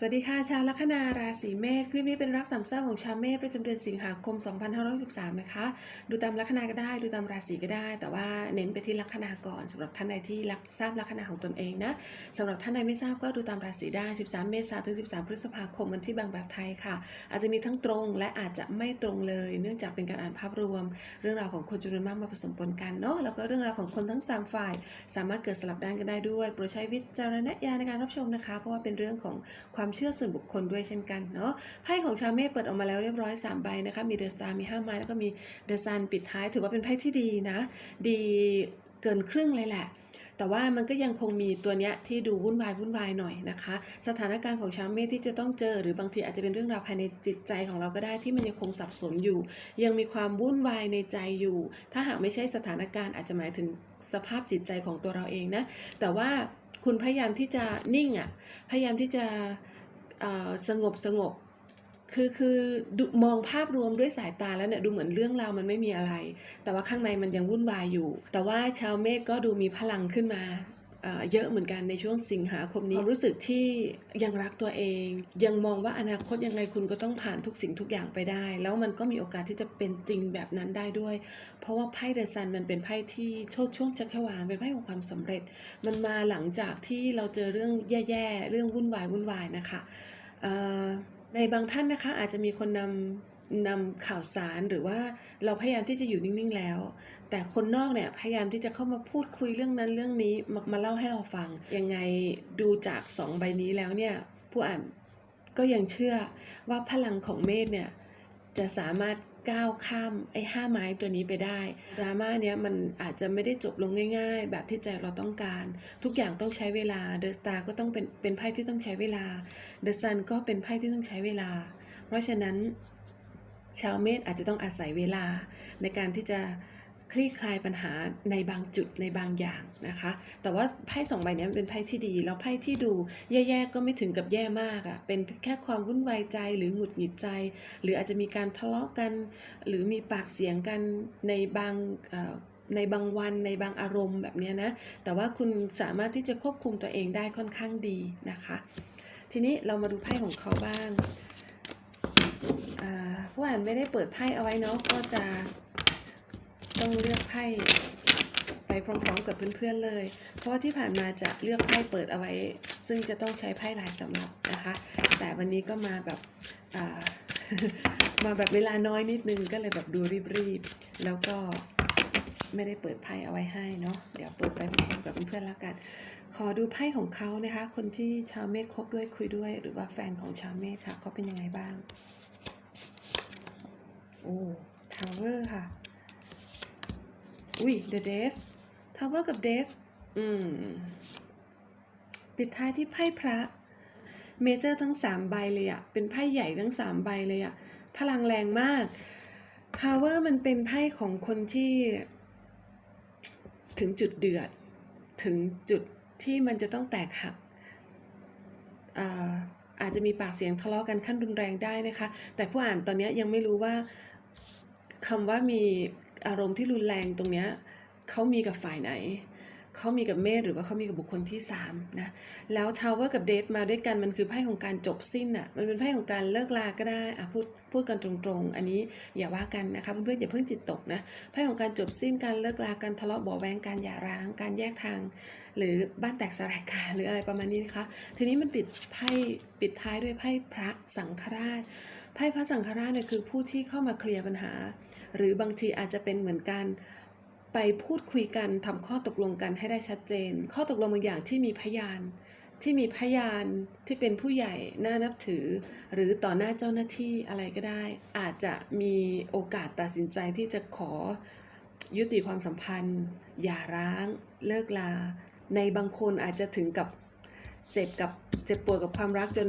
สวัสดีค่ะ ชาวลัคนาราศีเมษคลิปนี้เป็นรักสามเศร้าของชาวเมษประจำเดือนสิงหาคม 2563 นะคะ ดูตามลัคนาก็ได้ ดูตามราศีก็ได้ แต่ว่าเน้นไปที่ลัคนาก่อนสำหรับท่านใดที่รักทราบลัคนาของตนเองนะสำหรับท่านใดไม่ทราบก็ดูตามราศีได้ 13 เมษายนถึง 13 พฤษภาคมวันที่บางแบบไทยค่ะ อาจจะมีทั้งตรงและอาจจะไม่ตรงเลย เนื่องจากเป็นการอ่านภาพรวม เรื่องราวของคนจำนวนมากมาผสมปนกันเนาะ แล้วก็เรื่องราวของคนทั้งสามฝ่าย สามารถเกิดสลับด้านกันได้ด้วย โปรดใช้วิจารณญาณในการรับชมนะคะ เพราะว่าเป็นเรื่องของความความเชื่อส่วนบุคคลด้วยเช่นกันเนาะไพ่ของชาวเมษเปิดออกมาแล้วเรียบร้อย3ใบนะคะมีเดอะสตาร์มี5ไม้แล้วก็มีเดอะซันปิดท้าย ถือว่าเป็นไพ่ที่ดีนะ ดีเกินครึ่งเลยแหละแต่ว่ามันก็ยังคงมีตัวเนี้ยที่ดูวุ่นวายวุ่นวายหน่อยนะคะ สถานการณ์ของชาวเมษที่จะต้องเจอ หรือบางทีอาจจะเป็นเรื่องราวภายในจิตใจของเราก็ได้ที่มันยังคงสับสนอยู่ ยังมีความวุ่นวายในใจอยู่ ถ้าหากไม่ใช่สถานการณ์อาจจะหมายถึงสภาพจิตใจของตัวเราเองนะแต่ว่าคุณพยายามที่จะนิ่งอะ่ะพยายามที่จะ สงบสงบคือคือมองภาพรวมด้วยสายตาแล้วเนี่ยดูเหมือนเรื่องราวมันไม่มีอะไร แต่ว่าข้างในมันยังวุ่นวายอยู่ แต่ว่าชาวเมฆก็ดูมีพลังขึ้นมา เอ่อเยอะเหมือนกันในช่วงสิงหาคมนี้ความรู้สึกที่ยังรักตัวเอง ยังมองว่าอนาคตยังไงคุณก็ต้องผ่านทุกสิ่งทุกอย่างไปได้ แล้วมันก็มีโอกาสที่จะเป็นจริงแบบนั้นได้ด้วย เพราะว่าไพ่เดอะซันมันเป็นไพ่ที่โชดช่วงชัชวานเป็นไพ่ของความสำเร็จ มันมาหลังจากที่เราเจอเรื่องแย่ๆเรื่องวุ่นวายวุ่นวายนะคะเอ่อในบางท่านนะคะอาจจะมีคนนำ นำข่าวสารหรือว่าเราพยายามที่จะอยู่นิ่งๆแล้ว แต่คนนอกเนี่ยพยายามที่จะเข้ามาพูดคุยเรื่องนั้นเรื่องนี้มามาเล่าให้เราฟัง ยังไงดูจากสองใบนี้แล้วเนี่ยผู้อ่านก็ยังเชื่อว่าพลังของเมษเนี่ยจะสามารถก้าวข้ามไอ้ห้าไม้ตัวนี้ไปได้ดราม่าเนี้ยมันอาจจะไม่ได้จบลงง่าย ๆ แบบที่ใจเราต้องการ ทุกอย่างต้องใช้เวลาเดอะสตาร์ก็ต้องเป็นเป็นไพ่ที่ต้องใช้เวลาเดอะซันก็เป็นไพ่ที่ต้องใช้เวลา เพราะฉะนั้น ชาวเมษอาจจะต้องอาศัยเวลาในการที่จะคลี่คลายปัญหาในบางจุดในบางอย่างนะคะ แต่ว่าไพ่สองใบนี้เป็นไพ่ที่ดี แล้วไพ่ที่ดูแย่ๆก็ไม่ถึงกับแย่มากอะ่ะ เป็นแค่ความวุ่นวายใจหรือหงุดหงิดใจ หรืออาจจะมีการทะเลาะกัน หรือมีปากเสียงกันในบางในบางวันในบางอารมณ์แบบนี้นะ แต่ว่าคุณสามารถที่จะควบคุมตัวเองได้ค่อนข้างดีนะคะ ทีนี้เรามาดูไพ่ของเขาบ้าง ผู้อ่านไม่ได้เปิดไพ่เอาไว้เนาะก็จะต้องเลือกไพ่ไปพร้อมๆกับเพื่อนๆเลย เพราะว่าที่ผ่านมาจะเลือกไพ่เปิดเอาไว้ ซึ่งจะต้องใช้ไพ่ลายสำหรับนะคะ แต่วันนี้ก็มาแบบมาแบบเวลาน้อยนิดนึงก็เลยแบบดูรีบๆ แล้วก็ไม่ได้เปิดไพ่เอาไว้ให้เนาะ เดี๋ยวเปิดไปพร้อมกับเพื่อนๆแล้วกัน ขอดูไพ่ของเขานะคะ คนที่ชาวเมษคบด้วยคุยด้วย หรือว่าแฟนของชาวเมษค่ะเขาเป็นยังไงบ้าง โอ้ทาวเวอร์ค่ะ อุ้ย The Death ทาวเวอร์กับ Death อืม ปิดท้ายที่ไพ่พระ เมเจอร์ทั้งสามใบเลยอะเป็นไพ่ใหญ่ทั้งสามใบเลยอะพลังแรงมากทาวเวอร์มันเป็นไพ่ของคนที่ ถึงจุดเดือด ถึงจุดที่มันจะต้องแตกหักอ่าอาจจะมีปากเสียงทะเลาะกันขั้นรุนแรงได้นะคะ แต่ผู้อ่านตอนนี้ยังไม่รู้ว่า คำว่ามีอารมณ์ที่รุนแรงตรงเนี้ยเขามีกับฝ่ายไหนเขามีกับเมธหรือว่าเขามีกับบุคคลที่สามนะแล้วทาวเวอร์กับเดทมาด้วยกันมันคือไพ่ของการจบสิ้นอะ่ะมันเป็นไพ่ของการเลิกลาก็ได้อะพูดพูดกันตรงๆ อันนี้อย่าว่ากันนะคะเพื่อนๆอย่าเพิ่งจิตตกนะไพ่ของการจบสิ้นการเลิกลาการทะเลาะเบาะแวงการหย่าร้าง การแยกทาง หรือบ้านแตกสลายขาดหรืออะไรประมาณนี้นะคะทีนี้มันปิดไพ่ปิดท้ายด้วยไพ่พระสังฆราชไพ่พระสังฆราชเนี่ยคือผู้ที่เข้ามาเคลียร์ปัญหา หรือบางทีอาจจะเป็นเหมือนการไปพูดคุยกันทำข้อตกลงกันให้ได้ชัดเจน ข้อตกลงบางอย่างที่มีพยาน ที่มีพยานที่เป็นผู้ใหญ่น่านับถือ หรือต่อหน้าเจ้าหน้าที่อะไรก็ได้ อาจจะมีโอกาสตัดสินใจที่จะขอยุติความสัมพันธ์ อย่าร้าง เลิกลา ในบางคนอาจจะถึงกับเจ็บกับเจ็บปวดกับความรักจน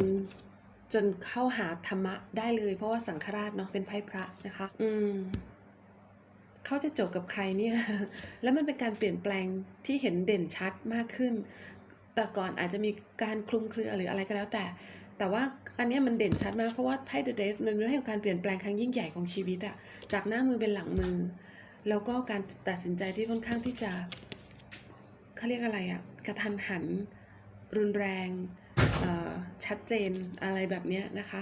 จนเข้าหาธรรมะได้เลย เพราะว่าสังฆราชเนาะเป็นไพ่พระนะคะ อืมเขาจะจบกับใครเนี่ย แล้วมันเป็นการเปลี่ยนแปลงที่เห็นเด่นชัดมากขึ้น แต่ก่อนอาจจะมีการคลุมเครือหรืออะไรก็แล้วแต่ แต่ว่าอันนี้มันเด่นชัดมากเพราะว่าไพ่ The Death มันเป็นเรื่องของการเปลี่ยนแปลงครั้งยิ่งใหญ่ของชีวิตอะจากหน้ามือเป็นหลังมือ แล้วก็การตัดสินใจที่ค่อนข้างที่จะเขาเรียกอะไรอะกระทันหัน รุนแรง ชัดเจนอะไรแบบนี้นะคะ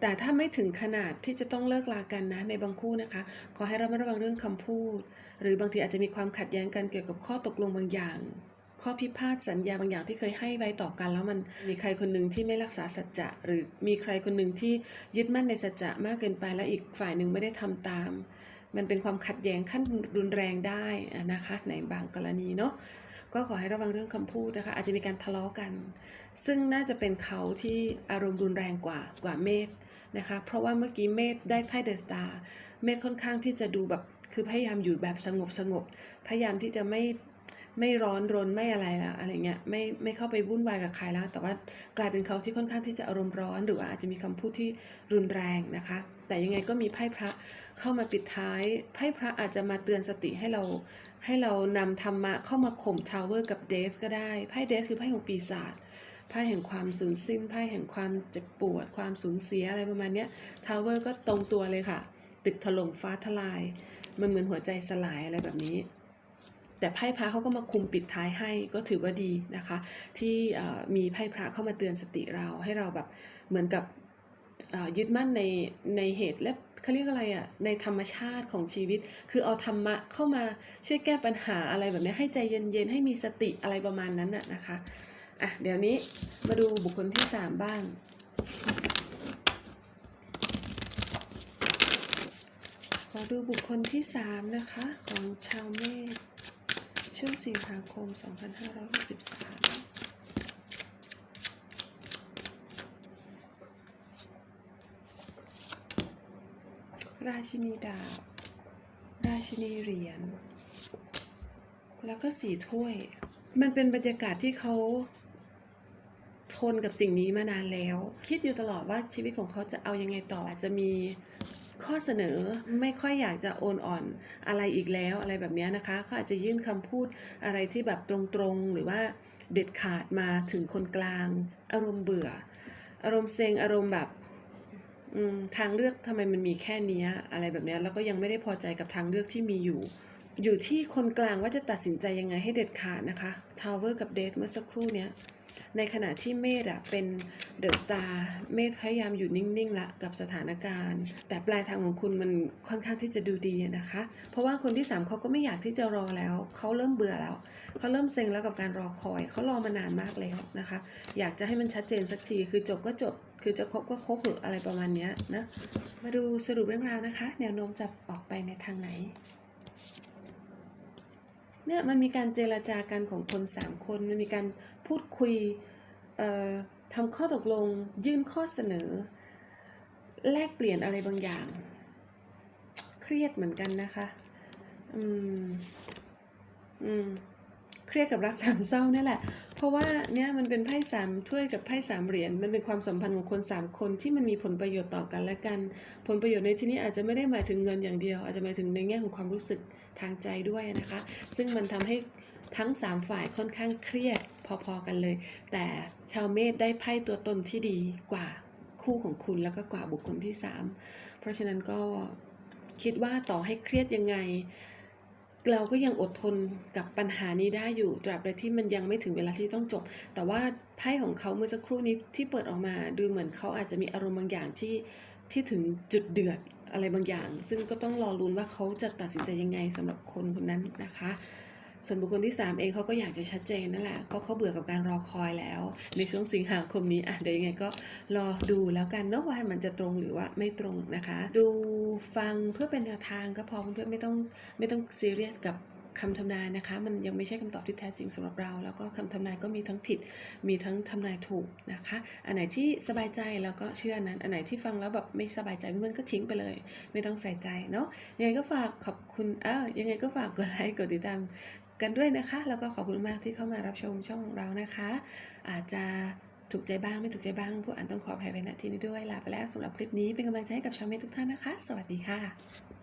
แต่ถ้าไม่ถึงขนาดที่จะต้องเลิกลากันนะในบางคู่นะคะ ขอให้ระมัดระวังเรื่องคำพูด หรือบางทีอาจจะมีความขัดแย้งกันเกี่ยวกับข้อตกลงบางอย่าง ข้อพิพาทสัญญาบางอย่างที่เคยให้ไว้ต่อกันแล้วมันมีใครคนหนึ่งที่ไม่รักษาสัจจะ หรือมีใครคนหนึ่งที่ยึดมั่นในสัจจะมากเกินไปแล้วอีกฝ่ายหนึ่งไม่ได้ทำตาม มันเป็นความขัดแย้งขั้นรุนแรงได้นะคะในบางกรณีเนาะ ก็ขอให้ระวังเรื่องคำพูดนะคะ อาจจะมีการทะเลาะกัน ซึ่งน่าจะเป็นเขาที่อารมณ์รุนแรงกว่ากว่าเมธนะคะ เพราะว่าเมื่อกี้เมธได้ไพ่เดอะสตาร์เมธค่อนข้างที่จะดูแบบคือพยายามอยู่แบบสงบสงบพยายามที่จะไม่ไม่ร้อนรนไม่อะไรละอะไรเงี้ยไม่ไม่เข้าไปวุ่นวายกับใครแล้วแต่ว่ากลายเป็นเขาที่ค่อนข้างที่จะอารมณ์ร้อน หรือว่าอาจจะมีคำพูดที่รุนแรงนะคะ แต่ยังไงก็มีไพ่พระเข้ามาปิดท้ายไพ่พระอาจจะมาเตือนสติให้เราให้เรานำธรรมะเข้ามาข่มทาวเวอร์กับเดสก็ได้ไพ่เดสคือไพ่ของปีศาจไพ่แห่งความสูญสิ้นไพ่แห่งความเจ็บปวด ความสูญเสียอะไรประมาณนี้ทาวเวอร์ก็ตรงตัวเลยค่ะ ตึกถล่มฟ้าทลาย มันเหมือนหัวใจสลายอะไรแบบนี้ แต่ไพ่พระเขาก็มาคุมปิดท้ายให้ก็ถือว่าดีนะคะ ที่มีไพ่พระเข้ามาเตือนสติเราให้เราแบบเหมือนกับ ยึดมั่นในในเหตุและเขาเรียกอะไรอะ่ะในธรรมชาติของชีวิต คือเอาธรรมะเข้ามาช่วยแก้ปัญหาอะไรแบบนี้ให้ใจเย็นๆให้มีสติอะไรประมาณนั้นน่ะนะคะอะเดี๋ยวนี้มาดูบุคคลที่สามบ้างขอดูบุคคลที่สามนะคะ ของชาวเมษช่วงสิงหาคม 2563 ราชินีดาบ ราชินีเหรียญ แล้วก็สีถ้วย มันเป็นบรรยากาศที่เขาทนกับสิ่งนี้มานานแล้ว คิดอยู่ตลอดว่าชีวิตของเขาจะเอายังไงต่ออาจจะมีข้อเสนอไม่ค่อยอยากจะโอนอ่อนอะไรอีกแล้วอะไรแบบนี้นะคะเขาอาจจะยื่นคำพูดอะไรที่แบบตรงๆ หรือว่าเด็ดขาดมาถึงคนกลาง อารมณ์เบื่อ อารมณ์เซ็งอารมณ์แบบ ทางเลือกทำไมมันมีแค่นี้อะไรแบบนี้แล้วก็ยังไม่ได้พอใจกับทางเลือกที่มีอยู่ อยู่ที่คนกลางว่าจะตัดสินใจยังไงให้เด็ดขาดนะคะทาวเวอร์กับเดทเมื่อสักครู่เนี้ยในขณะที่เมธอะเป็นเดอะสตาร์เมธพยายามอยู่นิ่งๆละกับสถานการณ์ แต่ปลายทางของคุณมันค่อนข้างที่จะดูดีนะคะ เพราะว่าคนที่ 3เขาก็ไม่อยากที่จะรอแล้ว เขาเริ่มเบื่อแล้ว เขาเริ่มเซ็งแล้วกับการรอคอย เขารอมานานมากแล้วนะคะ อยากจะให้มันชัดเจนสักทีคือจบก็จบ คือจะคบก็คบเหอะอะไรประมาณนี้นะ มาดูสรุปเรื่องราวนะคะ แนวโน้มจะออกไปในทางไหน เนี่ยมันมีการเจรจากันของคนสามคน มันมีการพูดคุยเอ่อทำข้อตกลง ยื่นข้อเสนอ แลกเปลี่ยนอะไรบางอย่าง เครียดเหมือนกันนะคะ อืม อืม เครียดกับรักสามเศร้านี่แหละ เพราะว่าเนี่ยมันเป็นไพ่สามถ้วยกับไพ่สามเหรียญมันเป็นความสัมพันธ์ของคนสามคนที่มันมีผลประโยชน์ต่อกันและกัน ผลประโยชน์ในที่นี้อาจจะไม่ได้หมายถึงเงินอย่างเดียว อาจจะหมายถึงในแง่ของความรู้สึกทางใจด้วยนะคะ ซึ่งมันทำให้ทั้งสามฝ่ายค่อนข้างเครียดพอๆกันเลย แต่ชาวเมษได้ไพ่ตัวตนที่ดีกว่าคู่ของคุณแล้วก็กว่าบุคคลที่สามเพราะฉะนั้นก็คิดว่าต่อให้เครียดยังไง เราก็ยังอดทนกับปัญหานี้ได้อยู่ตราบใดที่มันยังไม่ถึงเวลาที่ต้องจบ แต่ว่าไพ่ของเขาเมื่อสักครู่นี้ที่เปิดออกมาดูเหมือนเขาอาจจะมีอารมณ์บางอย่างที่ที่ถึงจุดเดือดอะไรบางอย่าง ซึ่งก็ต้องรอรุ้นว่าเขาจะตัดสินใจยังไงสำหรับคนคนนั้นนะคะ ส่วนบุคคลที่ 3 เองเขาก็อยากจะชัดเจนนั่นแหละ เพราะเขาเบื่อกับการรอคอยแล้ว ในช่วงสิงหาคมนี้อะเดี๋ยวยังไงก็รอดูแล้วกันเนาะว่ามันจะตรงหรือว่าไม่ตรงนะคะ ดูฟังเพื่อเป็นแนวทางก็พอเพื่อนไม่ต้องไม่ต้องซีเรียสกับคำทำนายนะคะ มันยังไม่ใช่คำตอบที่แท้จริงสำหรับเรา แล้วก็คำทำนายก็มีทั้งผิด มีทั้งทำนายถูกนะคะ อันไหนที่สบายใจแล้วก็เชื่อนั้น อันไหนที่ฟังแล้วแบบไม่สบายใจเพื่อนก็ทิ้งไปเลย ไม่ต้องใส่ใจเนาะยังไงก็ฝากขอบคุณเออยังไงก็ฝากกดไลค์กดติดตาม กันด้วยนะคะ แล้วก็ขอบคุณมากที่เข้ามารับชมช่องของเรานะคะ อาจจะถูกใจบ้างไม่ถูกใจบ้างผู้อ่านต้องขออภัยไปณที่นี้ด้วยลาไปแล้วสำหรับคลิปนี้เป็นกำลังใจให้กับชาวเมทุกท่านนะคะ สวัสดีค่ะ